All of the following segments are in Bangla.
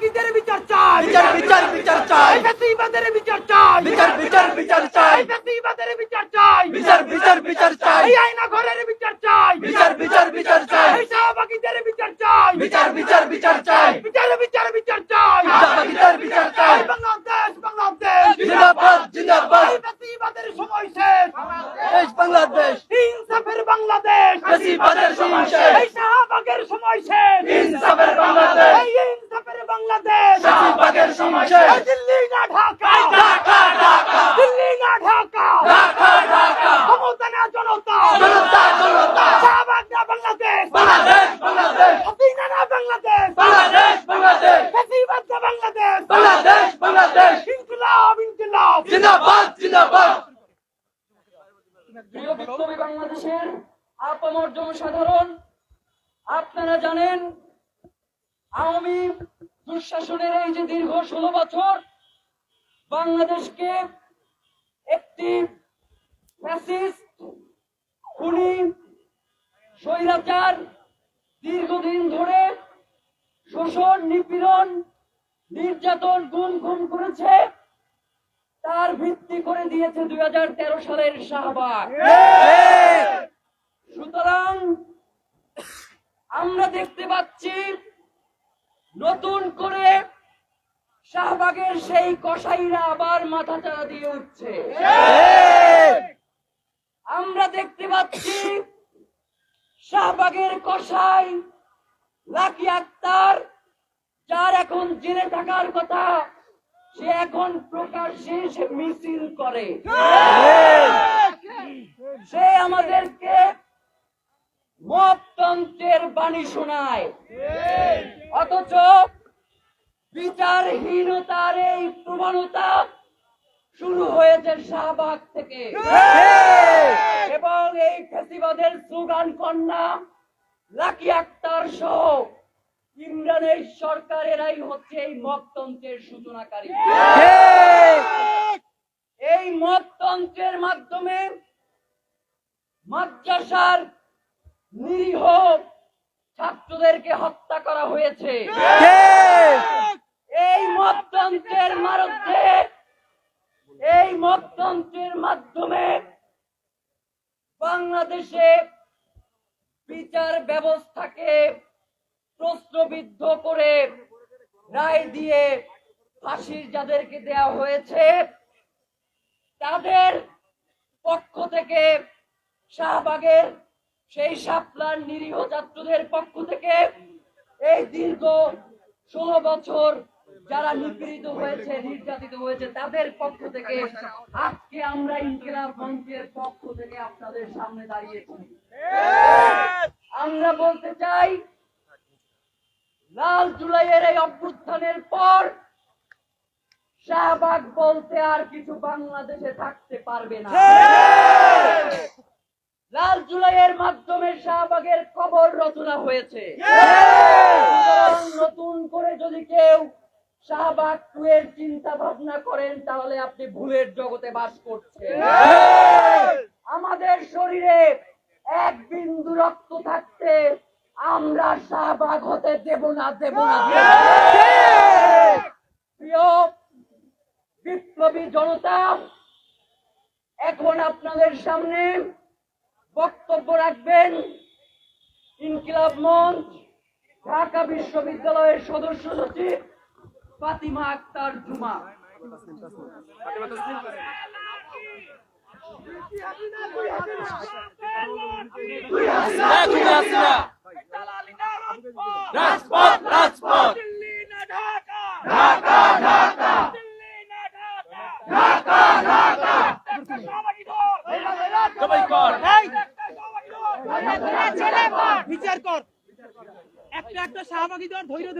শাহবাগীদের বিচার চাই বিচার বিচার বিচার চাই ফ্যাসিবাদের বিচার চাই বিচার বিচার বিচার চাই ফ্যাসিবাদের বিচার চাই বিচার বিচার বিচার চাই এই আয়না ঘরের বিচার চাই বিচার বিচার বিচার চাই এই শাহবাগীদের বিচার চাই বিচার বিচার বিচার চাই বিচার বিচার বিচার বিচার চাই এই বাংলাদেশ বাংলাদেশ জিন্দাবাদ জিন্দাবাদ এই ফ্যাসিবাদের সময় শেষ দেশ বাংলাদেশ ইনসাফের বাংলাদেশ ফ্যাসিবাদের সময় শেষ। এই শাহবাগের সময় শেষ ইনসাফের বাংলাদেশ এই ইনসাফের বাংলাদেশ ফ্যাসিবাদের সময় শেষ। এই দিল্লি না ঢাকা ঢাকা ঢাকা দিল্লি না ঢাকা ঢাকা ঢাকা ক্ষমতা না জনতা জনতা জনতা শাহবাগ না বাংলাদেশ বাংলাদেশ বাংলাদেশ হাসিনা না বাংলাদেশ বাংলাদেশ বাংলাদেশ ফ্যাসিবাদ না বাংলাদেশ বাংলাদেশ বাংলাদেশ ইনকিলাব ইনকিলাব জিন্দাবাদ জিন্দাবাদ প্রিয় বিপ্লবী বাংলাদেশের আপামর জনসাধারণ আপনারা জানেন আওয়ামী দুঃশাসনের এই যে দীর্ঘ বছর বাংলাদেশকে একটি খুনি, স্বৈরাচার দীর্ঘদিন ধরে শোষণ, নিপীড়ন, নির্যাতন, গুম গুম করেছে। তার ভিত্তি করে দিয়েছে দুই হাজার তেরো সালের শাহবাগ। সুতরাং আমরা দেখতে পাচ্ছি নতুন করে শাহবাগের সেই কসাইরা আবার মাথা চাড়া দিয়ে উঠছে। আমরা দেখতে পাচ্ছি শাহবাগের কসাই লাকি আক্তার, যার এখন জেলে থাকার কথা সে এখন প্রকাশ্যে সে মিছিল করে। সে আমাদেরকে মতন্ত্রের বাণী শোনায়। অথচ বিচারহীনতার এই প্রবণতা শুরু হয়েছে শাহবাগ থেকে। এবং এই ফেসিবাদের স্লোগান কন্যা লাকি আক্তার সহ ইমরানের সরকারেরাই হচ্ছে এই মততন্ত্রের সূচনাকারী। এই মততন্ত্রের মাধ্যমে মাদ্রাসার নিরীহ ছাত্রদেরকে হত্যা করা হয়েছে। এই মততন্ত্রের মারধ্যে এই মততন্ত্রের মাধ্যমে বাংলাদেশে বিচার ব্যবস্থাকে প্রশ্নবিদ্ধ করে রায় দিয়ে ফাঁসির যাদেরকে দেয়া হয়েছে, তাদের পক্ষ থেকে শাহবাগের সেই শাপলার নিরীহ ছাত্রদের পক্ষ থেকে এই দীর্ঘ ষোলো বছর যারা নিপীড়িত হয়েছে, নির্যাতিত হয়েছে, তাদের পক্ষ থেকে আজকে আমরা ইনকিলাব মঞ্চের পক্ষ থেকে আপনাদের সামনে দাঁড়িয়েছি। আমরা বলতে চাই লাল জুলাইয়ের এই অভ্যুত্থানের পর শাহবাগ বলতে আর কিছু বাংলাদেশে থাকতে পারবে না। লাল জুলাইয়ের মাধ্যমে শাহবাগের কবর রচনা হয়েছে। নতুন করে যদি কেউ শাহবাগ টু এর চিন্তা ভাবনা করেন তাহলে আপনি ভুলের জগতে বাস করছেন। আমাদের শরীরে এক বিন্দু রক্ত থাকতে আমরা শাহবাগ হতে দেব না দেব না। প্রিয় বিপ্লবী জনতা, এখন আপনাদের সামনে বক্তব্য রাখবেন ইনকিলাব মঞ্চ, ঢাকা বিশ্ববিদ্যালয়ের সদস্য সচিব ফাতিমা আক্তার জুমা। রাজপথ রাজপথ ঢাকা ঢাকা ঢাকা ঢাকা জবাই কর বিচার কর একটা একটা শাহবাগী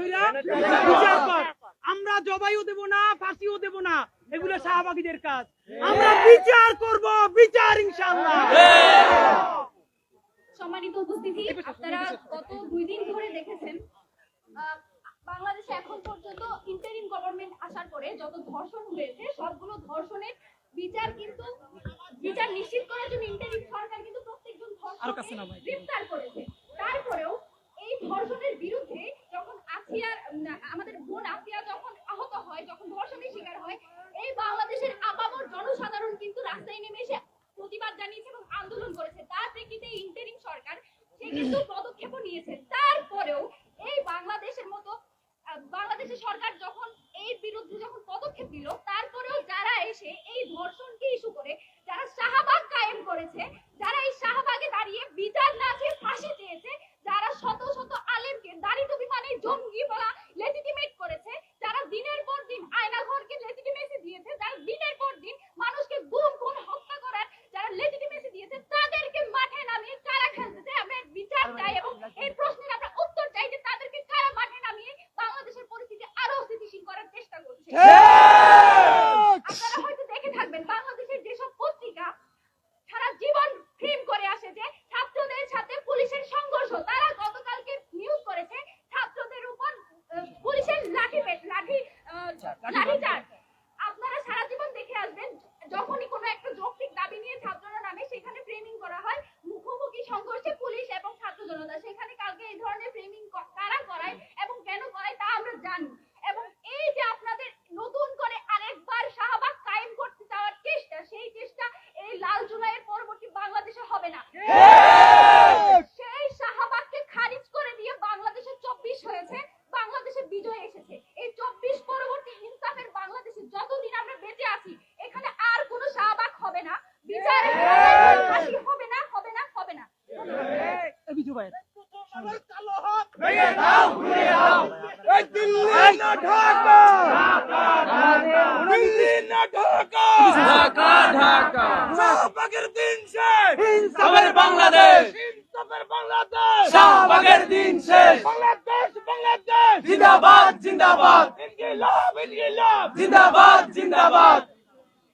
বিচার কর। আমরা জবাইও দেব না ফাঁসিও দেব না। এগুলো শাহবাগীদের কাজ। আমরা বিচার করব বিচার ইনশাআল্লাহ। সম্মানিত উপস্থিতি আপনারা গত দুই দিন ধরে দেখেছেন বাংলাদেশে এখন পর্যন্ত ইন্টারিম গভর্নমেন্ট আসার পরে যত ধর্ষণ হয়েছে সবগুলো ধর্ষণের বিচার কিন্তু বিচার নিশ্চিত করার জন্য ইন্টারিম সরকার কিন্তু প্রত্যেকজন ধর্ষণকে গ্রেফতার করেছে। তারপরেও ধর্ষণের বিরুদ্ধে যখন আসিয়া আমাদের বোন আসিয়া যখন আহত হয়, যখন ধর্ষণের শিকার হয়, এই বাংলাদেশের আপামর জনসাধারণ কিন্তু রাস্তায় নেমে এসে প্রতিবাদ জানিয়েছে এবং আন্দোলন করেছে। তার প্রেক্ষিতে ইন্টারিম সরকার, সে কিন্তু পদক্ষেপও নিয়েছে তারপরেও এই বাংলাদেশের মতো আহ, বাংলাদেশের সরকার যখন এর বিরুদ্ধে যখন পদক্ষেপ নিল তারপরেও যারা এসে এই ধর্ষণকে ইস্যু করে যারা শাহবাগ কায়েম করেছে যারা এই শাহবাগে দাঁড়িয়ে বিচার না চেয়ে ফাঁসি চেয়েছে যারা শত শত আলেমকে দাড়ি টুপি মানে জঙ্গি বলা লেজিটিমেট করেছে যারা দিনের পর দিন আয়নাঘরকে লেজিটিমেসি দিয়েছে যারা দিনের পর দিন মানুষকে গুম খুন হত্যা করার যারা লেজিটিমেসি দিয়েছে তাদেরকে মাঠে নামিয়ে কারা খেলতেছে আমরা এর বিচার চাই এবং এই প্রশ্নের আমরা উত্তর চাই যে তাদেরকে কারা মাঠে নামিয়ে বাংলাদেশের পরিস্থিতি আরও স্থিতিশীল করার চেষ্টা করছে আপনারা হয়তো দেখে থাকবেন বাংলাদেশের যেসব পত্রিকা সারা জীবন ফিল্ম করে আসে যে ছাত্রদের সাথে পুলিশের সংঘর্ষ। তারা গতকালকে নিউজ করেছে ছাত্রদের উপর পুলিশের লাঠি লাঠি লাঠিচার্জ আপনারা সারা জীবন দেখে আসবেন যখনই কোনো একটা যৌক্তিক দাবি নিয়ে ছাত্ররা নামে সেখানে ফ্রেমিং করা হয় মুখোমুখি সংঘর্ষে পুলিশ এবং ছাত্র জনতা সেখানে কালকে এই ধরনের ফ্রেমিং কারা করায় এবং কেন করায় তা আমরা জানি এবং এই যে আপনাদের নতুন করে আরেকবার শাহবাগ কায়েম করতে চাওয়ার চেষ্টা সেই চেষ্টা এই লাল জুলাইয়ের পরবর্তী বাংলাদেশে হবে না সেই শাহবাগকে খারিজ করে দিয়ে বাংলাদেশে চব্বিশ হয়েছে বাংলাদেশে বিজয় এসেছে এই চব্বিশ পরবর্তী ইনসাফের বাংলাদেশে যতদিন আমরা বেঁচে আছি এখানে আর কোনো শাহবাগ হবে না বিচার ফাঁসি হবে না হবে না হবে না এই বিজু ভাই ভেঙে দাও ঘুরিয়ে দাও এই দিল্লি না ঢাকা দিল্লি না ঢাকা ঢাকা ঢাকা শাহবাগের দিন শেষ ইনসাফের বাংলাদেশ। ইনসাফের বাংলাদেশ। শাহবাগের দিন শেষ। বাংলাদেশ বাংলাদেশ। জিন্দাবাদ জিন্দাবাদ। ইনকিলাব ইনকিলাব। জিন্দাবাদ জিন্দাবাদ।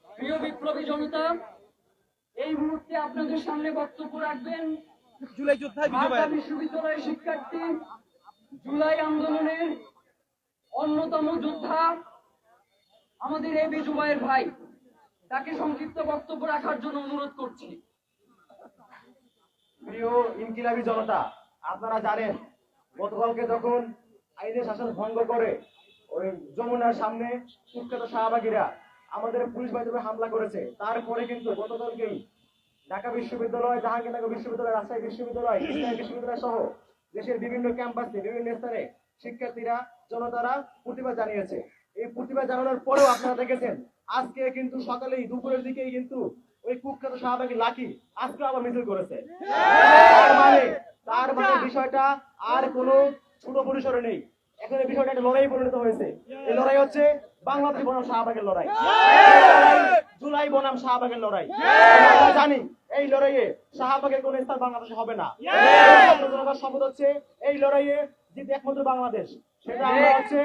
প্রিয় বিপ্লবী জনতা এই মুহূর্তে আপনাদের সামনে বক্তব্য রাখবেন জুলাই যোদ্ধা ঢাকা বিশ্ববিদ্যালয়ের শিক্ষার্থী জুলাই আন্দোলনের অন্যতম যোদ্ধা আমাদের এই বিজুবাইয়ের ভাই। তাকে সংক্ষিপ্ত বক্তব্য রাখার জন্য অনুরোধ করছি। প্রিয় ইনকিলাবি জনতা আপনারা জানেন গতকালকে যখন আইনের শাসন ভঙ্গ করে ওই যমুনার সামনে কুখ্যাত শাহবাগীরা আমাদের পুলিশ বাহিনীর হামলা করেছে, তারপরে কিন্তু গতকালকেই ঢাকা বিশ্ববিদ্যালয়, জাহাঙ্গীরনগর বিশ্ববিদ্যালয়, রাজশাহী বিশ্ববিদ্যালয় ইসলামী বিশ্ববিদ্যালয় সহ দেশের বিভিন্ন ক্যাম্পাসে বিভিন্ন স্থানে শিক্ষার্থীরা, জনতারা প্রতিবাদ জানিয়েছে। এই প্রতিবাদ জানানোর পরেও আপনারা দেখেছেন, আজকে কিন্তু সকালেই, দুপুরের দিকেই কিন্তু ওই কুখ্যাত শাহবাগী লাকি আজকে আবার মিছিল করেছে। তার মানে তার মানে বিষয়টা আর কোনো ছোট পরিসরে নেই। এখন বিষয়টা একটা লড়াই পরিণত হয়েছে। এই লড়াই হচ্ছে বাংলাদেশ বনাম শাহবাগের লড়াই। জুলাই বনাম শাহবাগের লড়াই। আমরা জানি এই লড়াইয়ে শাহবাগের কোন স্থান বাংলাদেশে হবে না। শপথ হচ্ছে এই লড়াইয়ে জিতে একমাত্র বাংলাদেশ। সেটা আমরা হচ্ছে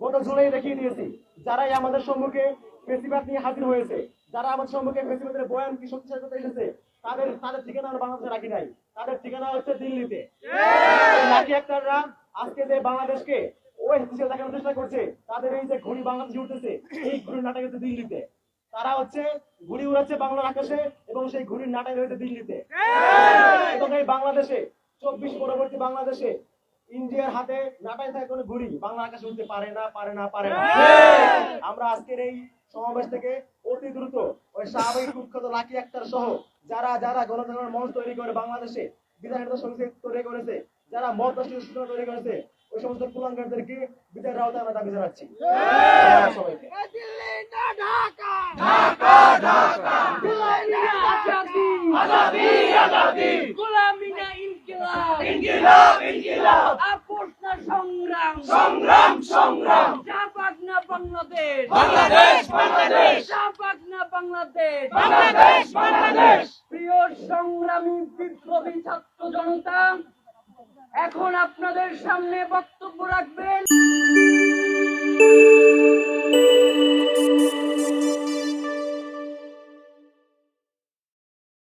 গত জুলাই দেখিয়ে দিয়েছি। যারাই আমাদের সম্মুখে ফেসিবাদ নিয়ে হাজির হয়েছে যারা আমাদের সম্মুখে ফেসিবাদের বয়ান কি শক্তিশালী করতে এসেছে তাদের তাদের ঠিকানা আমরা বাংলাদেশে রাখি নাই। তাদের ঠিকানা হচ্ছে দিল্লিতে। লাকি একটাররা আজকে যে বাংলাদেশকে ওই দেখানোর চেষ্টা করছে। তাদের এই যে ঘুড়ি বাংলাদেশে উঠতেছে এই ঘুড়ির নাটক হচ্ছে দিল্লিতে। তারা হচ্ছে ঘুড়ি উড়াচ্ছে বাংলার আকাশে এবং সেই ঘুড়ির নাটক হয়েছে দিল্লিতে। এবং এই বাংলাদেশে চব্বিশ পরবর্তী বাংলাদেশে ইন্ডিয়ার হাতে নাটাই থাকে কোনো ঘুড়ি বাংলা আকাশে উঠতে পারে না পারে না পারে না। আমরা আজকের এই সমাবেশ থেকে অতি দ্রুত ওই স্বাভাবিক কুখ্যাত লাকি আক্তার সহ যারা যারা গণতন্ত্রের মঞ্চ তৈরি করে বাংলাদেশে বিধায়িত সংসদ তৈরি করেছে যারা মত তৈরি করেছে ওই সমস্ত কুলাঙ্গারদেরকে বিচার আওতায় আমরা দাবি জানাচ্ছি। সবাইকে। সংগ্রাম সংগ্রাম সংগ্রাম শাহবাগ না বাংলাদেশ বাংলাদেশ বাংলাদেশ না বাংলাদেশ বাংলাদেশ বাংলাদেশ। প্রিয় সংগ্রামী বিপ্লবী ছাত্র জনতা এখন আপনাদের সামনে বক্তব্য রাখবেন।